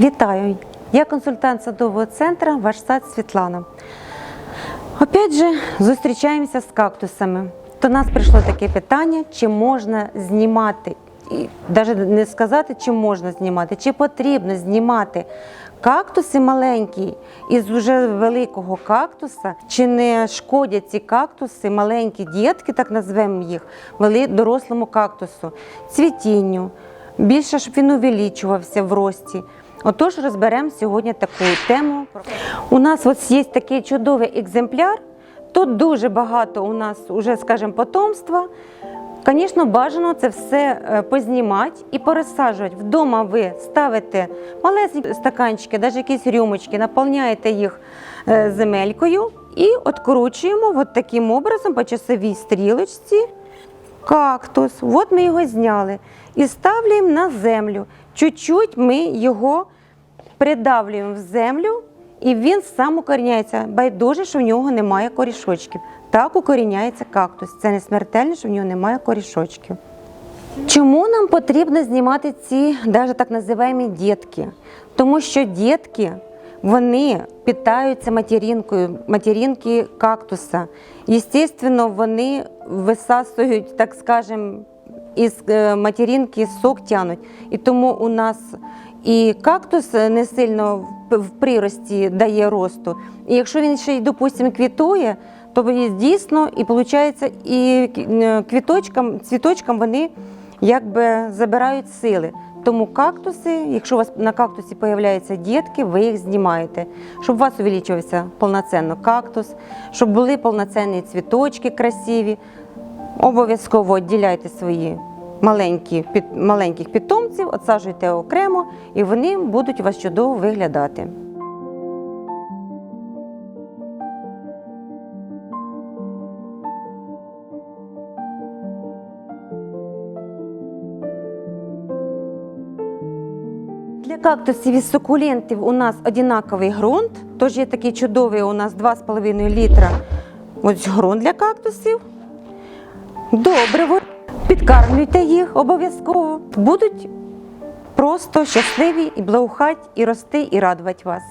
Вітаю! Я консультант садового центру Ваш сад Світлана. Опять же, зустрічаємося з кактусами. До нас прийшло таке питання, чи можна знімати, і навіть не сказати, чи можна знімати, чи потрібно знімати кактуси маленькі із вже великого кактуса, чи не шкодять ці кактуси, маленькі дітки, так назвемо їх, дорослому кактусу, цвітінню, більше, щоб він увеличувався в рості. Отож, розберемо сьогодні таку тему. У нас ось є такий чудовий екземпляр. Тут дуже багато у нас уже, скажімо, потомства. Звісно, бажано це все е, познімати і порозсаджувати. Вдома ви ставите малесенькі стаканчики, навіть якісь рюмочки, наповняєте їх е, земелькою і откручуємо от таким образом по часовій стрілочці кактус. От ми його зняли і ставляємо на землю. Чуть-чуть ми його придавлюємо в землю, і він сам укоріняється. Байдуже, що в нього немає корішочків. Так укоріняється кактус. Це не смертельно, що в нього немає корішочків. Чому нам потрібно знімати ці навіть так називаємо дітки? Тому що дітки вони питаються материнкою, материнки кактуса. Єстественно, вони висасують, так скажемо, із е, материнки сок тянуть. І тому у нас і кактус не сильно в- прирості дає росту. І якщо він ще й, допустимо, квітує, то він дійсно і виходить, і квіточкам, цвіточкам вони якби забирають сили. Тому кактуси, якщо у вас на кактусі з'являються дітки, ви їх знімаєте, щоб у вас увеличувався повноцінно кактус, щоб були повноцінні цвіточки красиві. Обов'язково відділяйте свої маленькі, під, маленьких питомців, отсаджуйте окремо, і вони будуть у вас чудово виглядати. Для кактусів і сукулентів у нас однаковий ґрунт, тож є такий чудовий у нас 2,5 літра ось ґрунт для кактусів. Добре, ви підкармлюйте їх обов'язково. Будуть просто щасливі і благоухать, і рости, і радувати вас.